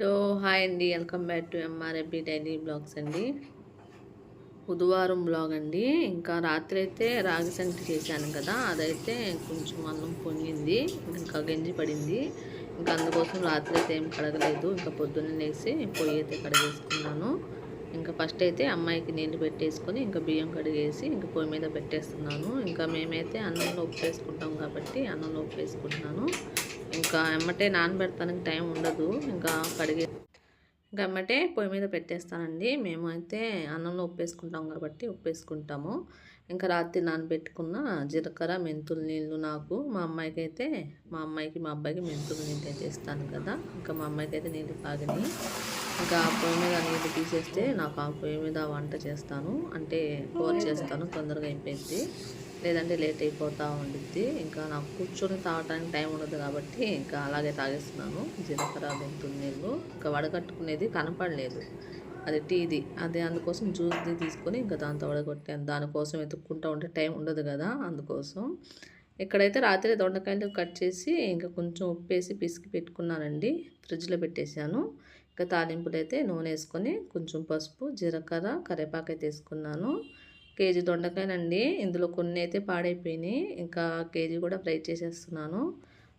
Hello hi అండి. Welcome back to MRFB daily blogs అండి. బుధవారం బ్లాగ్ అండి. ఇంకా రాత్రి అయితే రాగి సంగటి చేశాను కదా అదైతే కొంచెం అన్నం పొంగింది ఇంకా గంజి పడింది. ఇంకా అందుకోసం రాత్రి అయితే ఏం కడగలేదు. ఇంకా పొద్దున్నే లేచి పొయ్యి అయితే కడిగేసుకున్నాను. ఇంకా ఫస్ట్ అయితే అమ్మాయికి నీళ్ళు పెట్టేసుకొని ఇంకా బియ్యం కడిగేసి ఇంకా పొయ్యి మీద పెట్టేస్తున్నాను. ఇంకా మేమైతే అన్నంలో ఉప్పు వేసుకుంటాం కాబట్టి అన్నంలో ఉప్పు వేసుకుంటున్నాను. ఇంకా ఎమ్మటే నానబెడతానికి టైం ఉండదు. ఇంకా కడిగే ఇంకా ఎమ్మటే పొయ్యి మీద పెట్టేస్తానండి. మేము అయితే అన్నంలో ఉప్పు వేసుకుంటాం కాబట్టి ఉప్పు వేసుకుంటాము ఇంకా రాత్రి నానబెట్టుకున్న జీలకర్ర మెంతులు నీళ్ళు నాకు. మా అమ్మాయికి అయితే మా అమ్మాయికి మా అబ్బాయికి మెంతులు నీళ్ళు అయితే ఇస్తాను కదా. ఇంకా మా అమ్మాయికి అయితే నీళ్ళు తాగినాయి ఇంకా ఆ పొయ్యి మీద నీళ్ళు తీసేస్తే నాకు ఆ పొయ్యి మీద వంట చేస్తాను. అంటే కూర చేస్తాను తొందరగా అయిపోయింది లేదంటే లేట్ అయిపోతూ ఉండిద్ది. ఇంకా నాకు కూర్చొని తాగడానికి టైం ఉండదు కాబట్టి ఇంకా అలాగే తాగేస్తున్నాను. జీలకర్ర మెంతులు నీళ్ళు. ఇంకా వడగట్టుకునేది కనపడలేదు. అది టీది. అదే అందుకోసం జ్యూస్ది తీసుకొని ఇంకా దాంతో వడగొట్టాను. దానికోసం వెతుక్కుంటూ ఉంటే టైం ఉండదు కదా అందుకోసం. ఇక్కడైతే రాత్రి దొండకాయలు కట్ చేసి ఇంకా కొంచెం ఉప్పేసి పిసికి పెట్టుకున్నానండి. ఫ్రిడ్జ్లో పెట్టేశాను. ఇంకా తాలింపులు అయితే నూనె వేసుకొని కొంచెం పసుపు జీలకర్ర కరివేపాకు అయితే వేసుకున్నాను. కేజీ దొండకాయలండి. ఇందులో కొన్ని అయితే పాడైపోయినాయి. ఇంకా కేజీ కూడా ఫ్రై చేసేస్తున్నాను.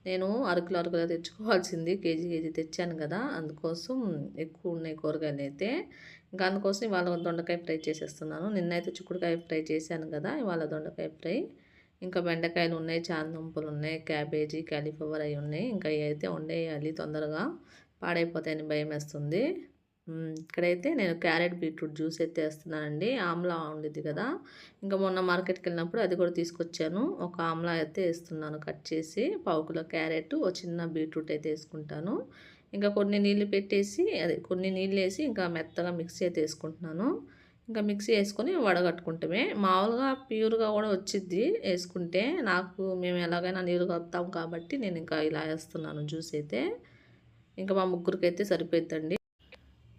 నేను అరకులు అరకులు తెచ్చుకోవాల్సింది. కేజీ కేజీ తెచ్చాను కదా. అందుకోసం ఎక్కువ ఉన్నాయి కూరగాయలు అయితే. ఇంకా అందుకోసం ఇవాళ దొండకాయ ఫ్రై చేసేస్తున్నాను. నిన్నైతే చిక్కుడుకాయ ఫ్రై చేశాను కదా. ఇవాళ దొండకాయ ఫ్రై. ఇంకా బెండకాయలు ఉన్నాయి చాందుంపలు ఉన్నాయి క్యాబేజీ క్యాలీఫ్లవర్ అవి ఉన్నాయి. ఇంకా ఇవి అయితే వండేయాలి తొందరగా. పాడైపోతాయని భయం వేస్తుంది ఇక్కడైతే నేను క్యారెట్ బీట్రూట్ జ్యూస్ అయితే వేస్తున్నానండి. ఆమ్లా ఉండేది కదా. ఇంకా మొన్న మార్కెట్కి వెళ్ళినప్పుడు అది కూడా తీసుకొచ్చాను. ఒక ఆమ్లా అయితే వేస్తున్నాను కట్ చేసి. పావు కిలో క్యారెట్ ఒక చిన్న బీట్రూట్ అయితే వేసుకుంటాను. ఇంకా కొన్ని నీళ్ళు పెట్టేసి అది కొన్ని నీళ్ళు వేసి ఇంకా మెత్తగా మిక్సీ అయితే వేసుకుంటున్నాను. ఇంకా మిక్సీ వేసుకొని వడగట్టుకుంటామే. మామూలుగా ప్యూర్గా కూడా వచ్చిద్ది వేసుకుంటే. నాకు మేము ఎలాగైనా నీరు కలుపుతాం కాబట్టి నేను ఇంకా ఇలా వేస్తున్నాను జ్యూస్ అయితే. ఇంకా మా ముగ్గురికి అయితే సరిపోద్దండి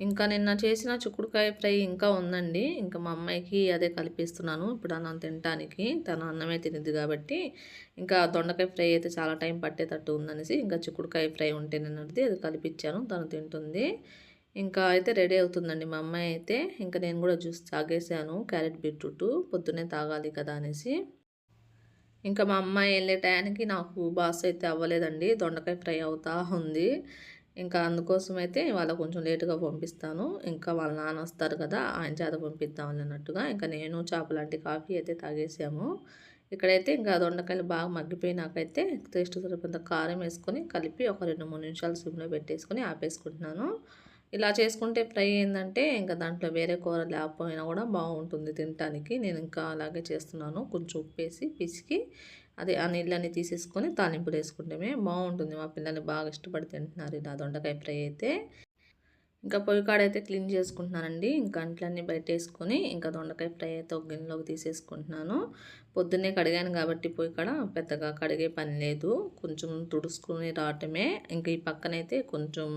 ఇంకా నిన్న చేసిన చిక్కుడుకాయ ఫ్రై ఇంకా ఉందండి. ఇంకా మా అమ్మాయికి అదే కలిపిస్తున్నాను. ఇప్పుడు అన్నం తినడానికి తన అన్నమే తినిద్ది కాబట్టి ఇంకా దొండకాయ ఫ్రై అయితే చాలా టైం పట్టేటట్టు ఉందనేసి ఇంకా చిక్కుడుకాయ ఫ్రై ఉంటే నిన్నది అది కలిపించాను తను తింటుంది. ఇంకా అయితే రెడీ అవుతుందండి మా అమ్మాయి అయితే. ఇంకా నేను కూడా జ్యూస్ తాగేసాను. క్యారెట్ బీట్రూట్ పొద్దున్నే తాగాలి కదా అనేసి. ఇంకా మా అమ్మాయి వెళ్ళే టయానికి నాకు బాస్ అయితే అవ్వలేదండి. దొండకాయ ఫ్రై అవుతా ఉంది. ఇంకా అందుకోసం అయితే వాళ్ళ కొంచెం లేటుగా పంపిస్తాను. ఇంకా వాళ్ళ నాన్న వస్తారు కదా ఆయన చేత పంపిద్దాం అన్నట్టుగా. ఇంకా నేను చేపలాంటి కాఫీ అయితే తాగేసాము. ఇక్కడైతే ఇంకా దొండకాయలు బాగా మగ్గిపోయినాకైతే టేస్ట్ సరిపోయినంత కారం వేసుకొని కలిపి ఒక రెండు మూడు నిమిషాలు సిమ్లో పెట్టేసుకొని ఆపేసుకుంటున్నాను. ఇలా చేసుకుంటే ఫ్రై ఏంటంటే ఇంకా దాంట్లో వేరే కూర లేకపోయినా కూడా బాగుంటుంది తినటానికి. నేను ఇంకా అలాగే చేస్తున్నాను. కొంచెం ఉప్పేసి పిసికి అది ఆ నీళ్ళని తీసేసుకొని తాలింపులు వేసుకుంటే బాగుంటుంది. మా పిల్లలు బాగా ఇష్టపడి తింటున్నారు. ఇలా దొండకాయ ఫ్రై అయితే ఇంకా పొయ్యి కాడ అయితే క్లీన్ చేసుకుంటున్నానండి. ఇంకా అంట్లన్నీ బయట వేసుకొని ఇంకా దొండకాయ ఫ్రై అయితే ఒక గిన్నెలోకి తీసేసుకుంటున్నాను. పొద్దున్నే కడిగాను కాబట్టి పొయ్యి కాడ పెద్దగా కడిగే పని లేదు. కొంచెం తుడుచుకుని రావటమే. ఇంకా ఈ పక్కనైతే కొంచెం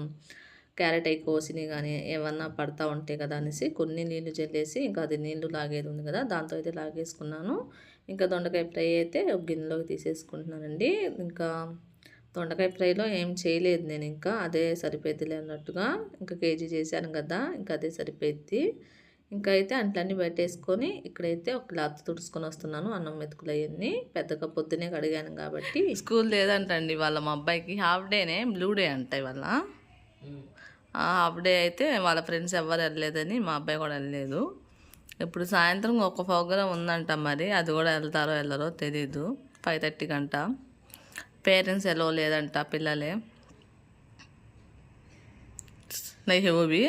క్యారెట్ అయి కోసినవి కానీ ఏమన్నా పడతా ఉంటాయి కదా అనేసి కొన్ని నీళ్ళు చల్లేసి ఇంకా అది నీళ్ళు లాగేది ఉంది కదా దాంతో అయితే లాగేసుకున్నాను. ఇంకా దొండకాయ ఫ్రై అయితే ఒక గిన్నెలోకి తీసేసుకుంటున్నానండి. ఇంకా దొండకాయ ఫ్రైలో ఏం చేయలేదు నేను ఇంకా అదే సరిపోద్దిలే అన్నట్టుగా. ఇంకా కేజీ చేశాను కదా ఇంకా అదే సరిపోద్ది ఇంకా అయితే అంట్లన్నీ పెట్టేసుకొని ఇక్కడైతే ఒక క్లాత్ తుడుచుకొని వస్తున్నాను అన్నం మెతుకులు అవన్నీ. పెద్దగా పొద్దునే కడిగాను కాబట్టి. స్కూల్ లేదంటండి వాళ్ళ మా అబ్బాయికి హాఫ్ డేనే బ్లూ డే అంటాయి వాళ్ళ హాఫ్ డే అయితే వాళ్ళ ఫ్రెండ్స్ ఎవరు వెళ్ళలేదని మా అబ్బాయి కూడా వెళ్ళలేదు. ఇప్పుడు సాయంత్రం ఒక ప్రోగ్రాం ఉందంట మరి. అది కూడా వెళ్తారో వెళ్ళరో తెలీదు. ఫైవ్ థర్టీ గంట. పేరెంట్స్ ఎలా లేదంట పిల్లలే. నైహే ఓబి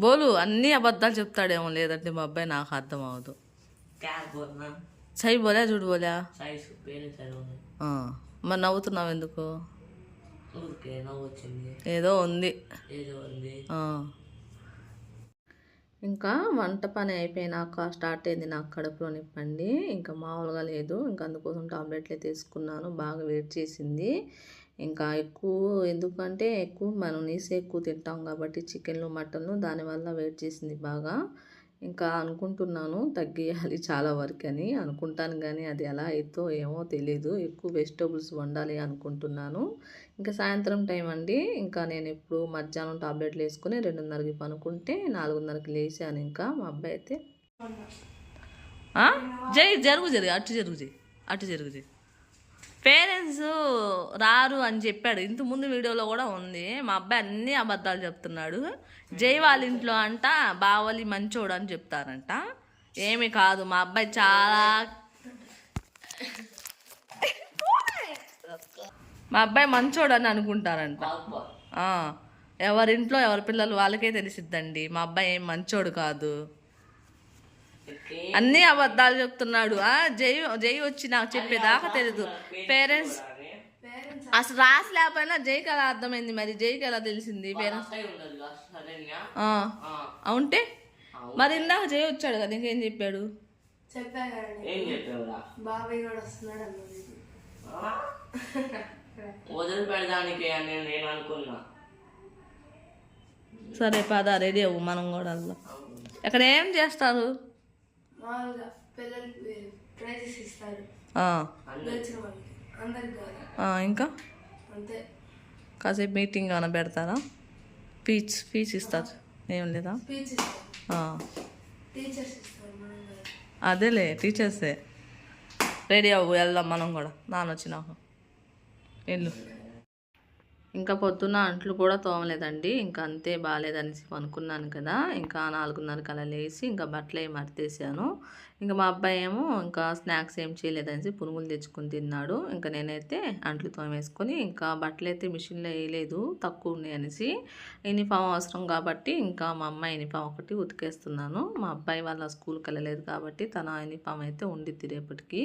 బోలు అన్నీ అబద్ధాలు చెప్తాడేమో లేదంటే మా అబ్బాయి నాకు అర్థం అవ్వదు. సై బోలా చూడు బోలా. మరి నవ్వుతున్నావు ఎందుకు? ఏదో ఉంది. ఇంకా వంట పని అయిపోయినాక స్టార్ట్ అయింది నాకు కడుపులో నిప్పండి. ఇంకా మామూలుగా లేదు. ఇంకా అందుకోసం టాబ్లెట్లే తీసుకున్నాను. బాగా వెయిట్ చేసింది. ఇంకా ఎక్కువ ఎందుకంటే ఎక్కువ మనం నీసే ఎక్కువ తింటాం కాబట్టి చికెన్లు మటన్లు దానివల్ల వెయిట్ చేసింది బాగా. ఇంకా అనుకుంటున్నాను తగ్గియాలి చాలా వరకు అని. అనుకుంటాను కానీ అది ఎలా అవుతో ఏమో తెలీదు. ఎక్కువ వెజిటబుల్స్ వండాలి అనుకుంటున్నాను. ఇంకా సాయంత్రం టైం అండి. ఇంకా నేను ఇప్పుడు మధ్యాహ్నం టాబ్లెట్లు వేసుకుని రెండున్నరకి పనుకుంటే నాలుగున్నరకి లేచాను ఇంకా మా అబ్బాయి అయితే. జై జరుగు జరుగు అటు జరుగు జై అటు జరుగు జై. పేరెంట్స్ రారు అని చెప్పాడు. ఇంత ముందు వీడియోలో కూడా ఉంది. మా అబ్బాయి అన్ని అబద్ధాలు చెప్తున్నాడు. జై వాళ్ళ ఇంట్లో అంట బావలి మంచోడు అని చెప్తారంట. ఏమి కాదు మా అబ్బాయి చాలా మా అబ్బాయి మంచోడు అని అనుకుంటారంట. ఎవరింట్లో ఎవరి పిల్లలు వాళ్ళకే తెలిసిద్దండి. మా అబ్బాయి ఏం మంచోడు కాదు. అన్ని అబద్ధాలు చెప్తున్నాడు. ఆ జై జై వచ్చి నాకు చెప్పేదాకా తెలీదు. పేరెంట్స్ అసలు రాసి లేకపోయినా జైకి అర్థమైంది మరి. జైకి ఎలా తెలిసింది పేరెంట్స్ అవుంటే? మరి ఇందాక జై వచ్చాడు కదా ఇంకేం చెప్పాడు? వదిలి పెడదానికి అని నేను అనుకున్నా. సరే పద రెడీ అవ్వు మనం కూడా ఇక్కడ ఏం చేస్తారు? మామూలుగా పిల్లలకి ప్రైజెస్ ఇస్తారు. ఇంకా? అంతే. కాసేపు మీటింగ్ ఏమైనా పెడతారా? ఫీజ్ ఫీజ్ ఇస్తారు. ఏం లేదా? స్పీచ్ అదేలే టీచర్సే. రెడీ అవ్వు వెళ్దాం మనం కూడా. నాన్న వచ్చినాక. వెళ్ళు. ఇంకా పొద్దున్న అంట్లు కూడా తోమలేదండి. ఇంకా అంతే బాగాలేదనేసి అనుకున్నాను కదా. ఇంకా నాలుగున్నరకు అలా లేచి ఇంకా బట్టలు ఏమి మర్తేసాను ఇంకా మా అబ్బాయి ఏమో ఇంకా స్నాక్స్ ఏం చేయలేదనేసి పునుగులు తెచ్చుకుని తిన్నాడు. ఇంకా నేనైతే అంట్లు తోమేసుకొని ఇంకా బట్టలు అయితే మిషన్లో వేయలేదు తక్కువ ఉన్నాయి అనేసి యూనిఫామ్ అవసరం కాబట్టి ఇంకా మా అమ్మ యూనిఫామ్ ఒకటి ఉతికేస్తున్నాను. మా అబ్బాయి వాళ్ళ స్కూల్కి వెళ్ళలేదు కాబట్టి తన యూనిఫామ్ అయితే ఉండిద్ది రేపటికి.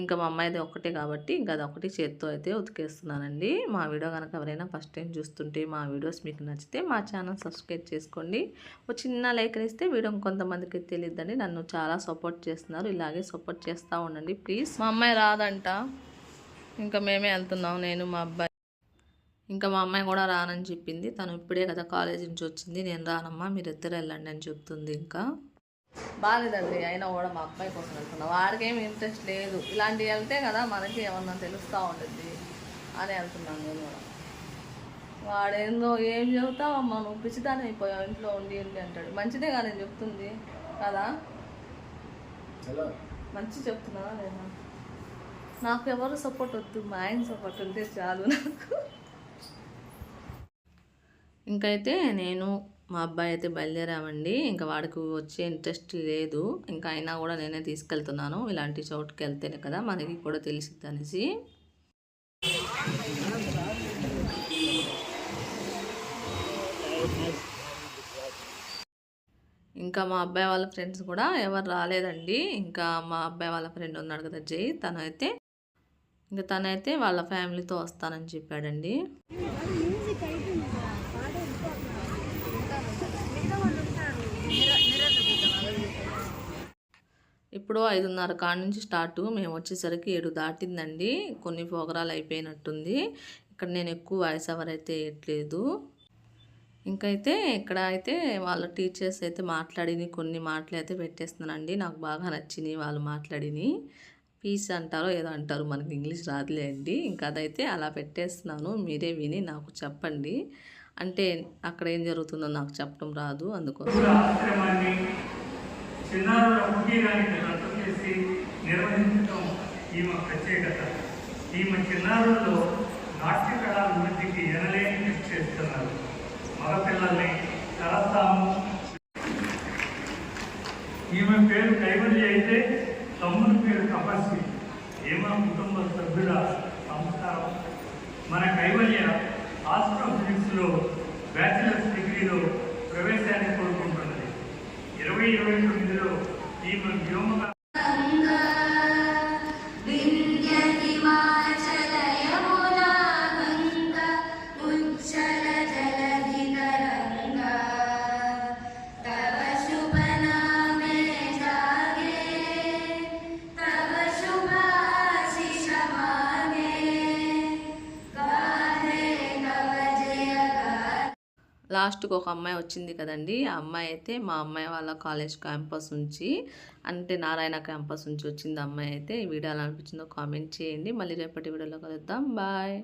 ఇంకా మా అమ్మాయిది ఒక్కటే కాబట్టి ఇంకా అది ఒకటి చేత్తో అయితే ఉతికేస్తున్నానండి. మా వీడియో కనుక ఎవరైనా ఫస్ట్ టైం చూస్తుంటే మా వీడియోస్ మీకు నచ్చితే మా ఛానల్ సబ్స్క్రైబ్ చేసుకోండి. ఒక చిన్న లైక్ ఇస్తే వీడియో కొంతమందికి తెలియదండి నన్ను చాలా సపోర్ట్ చేస్తున్నారు. ఇలాగే సపోర్ట్ చేస్తూ ఉండండి ప్లీజ్. మా అమ్మాయి రాదంట. ఇంకా మేమే వెళ్తున్నాం. నేను మా అబ్బాయి. ఇంకా మా అమ్మాయి కూడా రానని చెప్పింది. తను ఇప్పుడే కదా కాలేజ్ నుంచి వచ్చింది. నేను రానమ్మా మీరిద్దరు వెళ్ళండి అని చెప్తుంది ఇంకా. బాగాలేదండి అయినా కూడా మా అబ్బాయి కోసం వెళ్తున్నా. వాడికి ఏమి ఇంట్రెస్ట్ లేదు. ఇలాంటివి వెళ్తే కదా మనకి ఏమన్నా తెలుస్తూ ఉంటుంది అని వెళ్తున్నాను నేను కూడా. వాడేందో ఏం చెబుతావమ్మా నువ్వు పిచ్చిదాని అయిపోయావు ఇంట్లో ఉండి ఉండి అంటాడు. మంచిదే కదా నేను చెప్తుంది కదా? మంచి చెప్తున్నానా లేదా? నాకు ఎవరు సపోర్ట్ వద్దు మా ఆయన సపోర్ట్ ఉంటే చాలు నాకు. ఇంకైతే నేను మా అబ్బాయి అయితే బయలుదేరామండి. ఇంకా వాడికి వచ్చే ఇంట్రెస్ట్ లేదు. ఇంకా అయినా కూడా నేనే తీసుకెళ్తున్నాను. ఇలాంటి చోటుకి వెళ్తేనే కదా మనకి కూడా తెలిసిద్ది అనేసి. ఇంకా మా అబ్బాయి వాళ్ళ ఫ్రెండ్స్ కూడా ఎవరు రాలేదండి. ఇంకా మా అబ్బాయి వాళ్ళ ఫ్రెండ్ ఉన్నాడు కదా జై తనైతే. ఇంకా తనైతే వాళ్ళ ఫ్యామిలీతో వస్తానని చెప్పాడండి. ఎప్పుడో ఐదున్నర కాడ నుంచి స్టార్ట్ మేము వచ్చేసరికి ఏడు దాటిందండి. కొన్ని పోగరాలు అయిపోయినట్టుంది. ఇక్కడ నేను ఎక్కువ వాయిస్ ఓవర్ అయితే వేయట్లేదు. ఇంకైతే ఇక్కడ అయితే వాళ్ళ టీచర్స్ అయితే మాట్లాడిని కొన్ని మాటలు అయితే పెట్టేస్తున్నానండి నాకు బాగా నచ్చినాయి వాళ్ళు మాట్లాడిని. పీస్ అంటారో ఏదో అంటారు మనకి ఇంగ్లీష్ రాదులే అండి. ఇంకా అదైతే అలా పెట్టేస్తున్నాను. మీరే విని నాకు చెప్పండి. అంటే అక్కడ ఏం జరుగుతుందో నాకు చెప్పడం రాదు. అందుకోసం. చిన్నారుల కుటీరానికి రద్దు చేసి నిర్వహించడం ఈమె ప్రత్యేకత. ఈమె చిన్నారుల్లో నాట్య కళా అభివృద్ధికి ఎనలేని కృషి చేస్తున్నారు. మగపిల్లల్ని కలస్తాము ఈమె పేరు కైవల్య అయితే తమ్ముని పేరు తపస్వి. ఏమా కుటుంబ సభ్యుల సంస్కారం? మన కైవల్య ఆస్ట్రోఫిజిక్స్లో బ్యాచిలర్స్ డిగ్రీలో ప్రవేశ లాస్ట్కి ఒక అమ్మాయి వచ్చింది కదండి ఆ అమ్మాయి అయితే మా అమ్మాయి వాళ్ళ కాలేజ్ క్యాంపస్ నుంచి అంటే నారాయణ క్యాంపస్ నుంచి వచ్చింది అమ్మాయి అయితే. ఈ వీడియో ఎలా అనిపించిందో కామెంట్ చేయండి. మళ్ళీ రేపటి వీడియోలో కలుద్దాం. బాయ్.